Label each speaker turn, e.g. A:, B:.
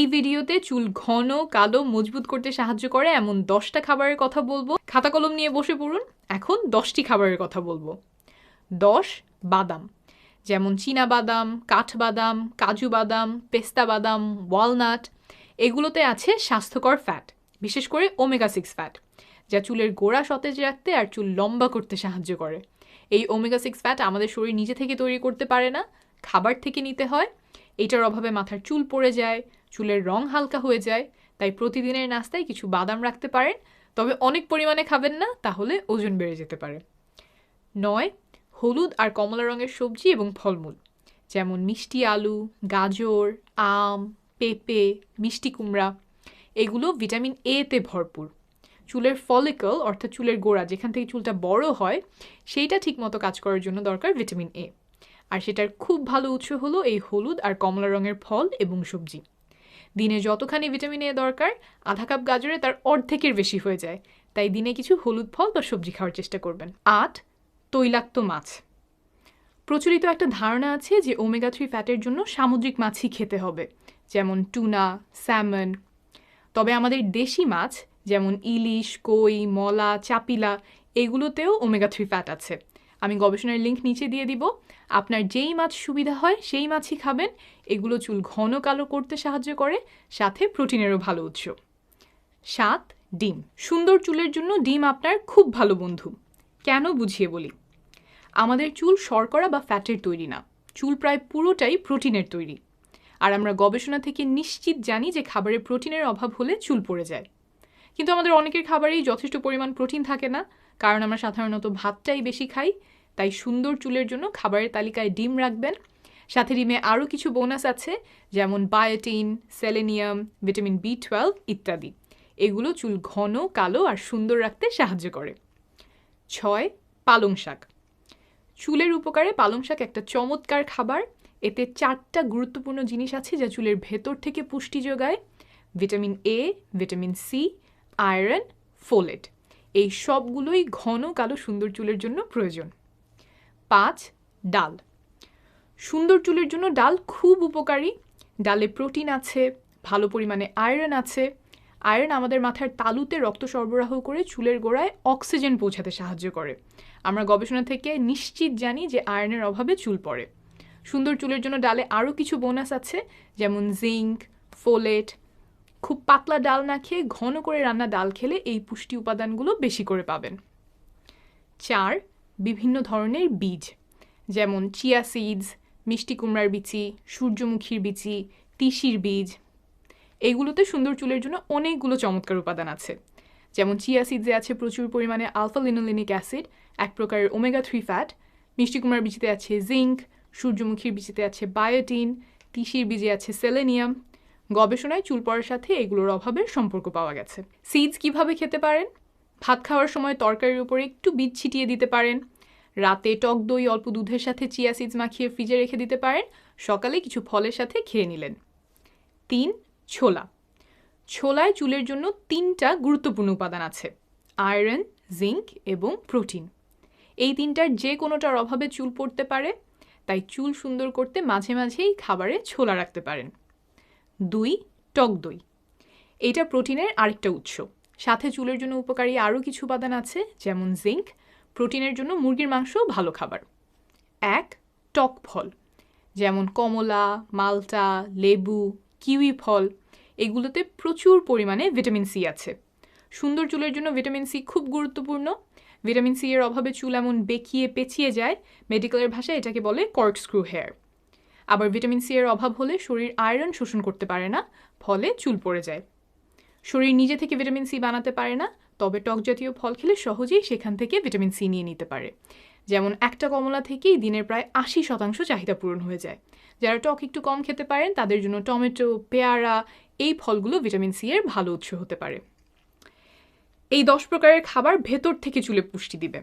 A: এই ভিডিওতে চুল ঘন, কালো, মজবুত করতে সাহায্য করে এমন দশটা খাবারের কথা বলব। খাতা কলম নিয়ে বসে পড়ুন। এখন দশটি খাবারের কথা বলব। দশ, বাদাম। যেমন চীনা বাদাম কাঠবাদাম কাজু বাদাম, পেস্তা বাদাম, ওয়ালনাট, এগুলোতে আছে স্বাস্থ্যকর ফ্যাট বিশেষ করে ওমেগা সিক্স ফ্যাট যা চুলের গোড়া সতেজ রাখতে আর চুল লম্বা করতে সাহায্য করে। এই ওমেগা সিক্স ফ্যাট আমাদের শরীর নিজে থেকে তৈরি করতে পারে না, খাবার থেকে নিতে হয়। এটার অভাবে মাথার চুল পড়ে যায় চুলের রং হালকা হয়ে যায়, তাই প্রতিদিনের নাস্তায় কিছু বাদাম রাখতে পারেন, তবে অনেক পরিমাণে খাবেন না, তাহলে ওজন বেড়ে যেতে পারে। নয়, হলুদ আর কমলা রঙের সবজি এবং ফলমূল, যেমন মিষ্টি আলু, গাজর, আম, পেঁপে, মিষ্টি কুমড়া, এগুলো ভিটামিন এ তে ভরপুর। চুলের ফলিকল অর্থাৎ চুলের গোড়া, যেখান থেকে চুলটা বড় হয়, সেইটা ঠিকমতো কাজ করার জন্য দরকার ভিটামিন এ আর সেটার খুব ভালো উৎস হলো এই হলুদ আর কমলা রঙের ফল এবং সবজি। দিনে যতখানি ভিটামিন এ দরকার, আধা কাপ গাজরে তার অর্ধেকের বেশি হয়ে যায়। তাই দিনে কিছু হলুদ ফল বা সবজি খাওয়ার চেষ্টা করবেন। আট, তৈলাক্ত মাছ। প্রচলিত একটা ধারণা আছে যে ওমেগা থ্রি ফ্যাটের জন্য সামুদ্রিক মাছই খেতে হবে, যেমন টুনা স্যামন তবে আমাদের দেশি মাছ, যেমন ইলিশ, কই, মলা, চাপিলা, এগুলোতেও ওমেগা থ্রি ফ্যাট আছে। আমি গবেষণার লিঙ্ক নিচে দিয়ে দিব। আপনার যেই মাছ সুবিধা হয়, সেই মাছই খাবেন। এগুলো চুল ঘন কালো করতে সাহায্য করে, সাথে প্রোটিনেরও ভালো উৎস। সাত, ডিম। সুন্দর চুলের জন্য ডিম আপনার খুব ভালো বন্ধু। কেন বুঝিয়ে বলি? আমাদের চুল শর্করা বা ফ্যাটের তৈরি না। চুল প্রায় পুরোটাই প্রোটিনের তৈরি। আর আমরা গবেষণা থেকে নিশ্চিত জানি যে খাবারে প্রোটিনের অভাব হলে চুল পড়ে যায়। কিন্তু আমাদের অনেকের খাবারেই যথেষ্ট পরিমাণ প্রোটিন থাকে না। কারণ আমরা সাধারণত ভাতটাই বেশি খাই, তাই সুন্দর চুলের জন্য খাবারের তালিকায় ডিম রাখবেন। সাথে ডিমে আরও কিছু বোনাস আছে, যেমন biotin, selenium, vitamin B twelve ইত্যাদি। এগুলো চুল ঘন, কালো আর সুন্দর রাখতে সাহায্য করে। ছয়, পালং শাক। চুলের উপকারে পালং শাক একটা চমৎকার খাবার। এতে চারটা গুরুত্বপূর্ণ জিনিস আছে যা চুলের ভেতর থেকে পুষ্টি যোগায়। Vitamin A vitamin C iron, folate. এই সবগুলোই ঘন কালো সুন্দর চুলের জন্য প্রয়োজন। পাঁচ, ডাল। সুন্দর চুলের জন্য ডাল খুব উপকারী। ডালে প্রোটিন আছে, ভালো পরিমাণে আয়রন আছে। আয়রন আমাদের মাথার তালুতে রক্ত সরবরাহ করে চুলের গোড়ায় অক্সিজেন পৌঁছাতে সাহায্য করে। আমরা গবেষণা থেকে নিশ্চিত জানি যে আয়রনের অভাবে চুল পড়ে। সুন্দর চুলের জন্য ডালে আরও কিছু বোনাস আছে, যেমন জিঙ্ক ফোলেট খুব পাতলা ডাল না খেয়ে ঘন করে রান্না ডাল খেলে এই পুষ্টি উপাদানগুলো বেশি করে পাবেন। চার, বিভিন্ন ধরনের বীজ, যেমন চিয়া সিডস মিষ্টি কুমড়ার বিচি, সূর্যমুখীর বিচি, তিসির বীজ। এগুলোতে সুন্দর চুলের জন্য অনেকগুলো চমৎকার উপাদান আছে। যেমন চিয়া সিডসে আছে প্রচুর পরিমাণে আলফা লিনোলিনিক অ্যাসিড এক প্রকারের ওমেগা থ্রি ফ্যাট মিষ্টি কুমড়ার বিচিতে আছে জিঙ্ক সূর্যমুখীর বিচিতে আছে বায়োটিন তিসির বীজে আছে সেলেনিয়াম গবেষণায় চুল পড়ার সাথে এগুলোর অভাবের সম্পর্ক পাওয়া গেছে। সিডস কীভাবে খেতে পারেন? ভাত খাওয়ার সময় তরকারির উপরে একটু বীজ ছিটিয়ে দিতে পারেন। রাতে টক দই, অল্প দুধের সাথে চিয়া সিডস মাখিয়ে ফ্রিজে রেখে দিতে পারেন। সকালে কিছু ফলের সাথে খেয়ে নিলেন। তিন, ছোলা। ছোলায় চুলের জন্য তিনটা গুরুত্বপূর্ণ উপাদান আছে, আয়রন, জিঙ্ক এবং প্রোটিন। এই তিনটার যে কোনোটার অভাবে চুল পড়তে পারে, তাই চুল সুন্দর করতে মাঝে মাঝেই খাবারে ছোলা রাখতে পারেন। দুই, টক দই। এটা প্রোটিনের আরেকটা উৎস। সাথে চুলের জন্য উপকারী আরও কিছু উপাদান আছে, যেমন জিঙ্ক। প্রোটিনের জন্য মুরগির মাংস ভালো খাবার। এক, টক ফল। যেমন কমলা, মালটা, লেবু, কিউই ফল, এগুলোতে প্রচুর পরিমাণে ভিটামিন সি আছে। সুন্দর চুলের জন্য ভিটামিন সি খুব গুরুত্বপূর্ণ। ভিটামিন সি এর অভাবে চুল এমন বেঁকিয়ে পেঁচিয়ে যায়। মেডিকেলের ভাষায় এটাকে বলে কর্ক স্ক্রু হেয়ার। আবার ভিটামিন সি এর অভাব হলে শরীর আয়রন শোষণ করতে পারে না, ফলে চুল পড়ে যায়। শরীর নিজে থেকে ভিটামিন সি বানাতে পারে না, তবে টক জাতীয় ফল খেলে সহজেই সেখান থেকে ভিটামিন সি নিয়ে নিতে পারে। যেমন একটা কমলা থেকেই দিনের প্রায় আশি শতাংশ চাহিদা পূরণ হয়ে যায়। যারা টক একটু কম খেতে পারেন, তাদের জন্য টমেটো, পেয়ারা এই ফলগুলো ভিটামিন সি এর ভালো উৎস হতে পারে। এই দশ প্রকারের খাবার ভেতর থেকে চুলে পুষ্টি দিবে।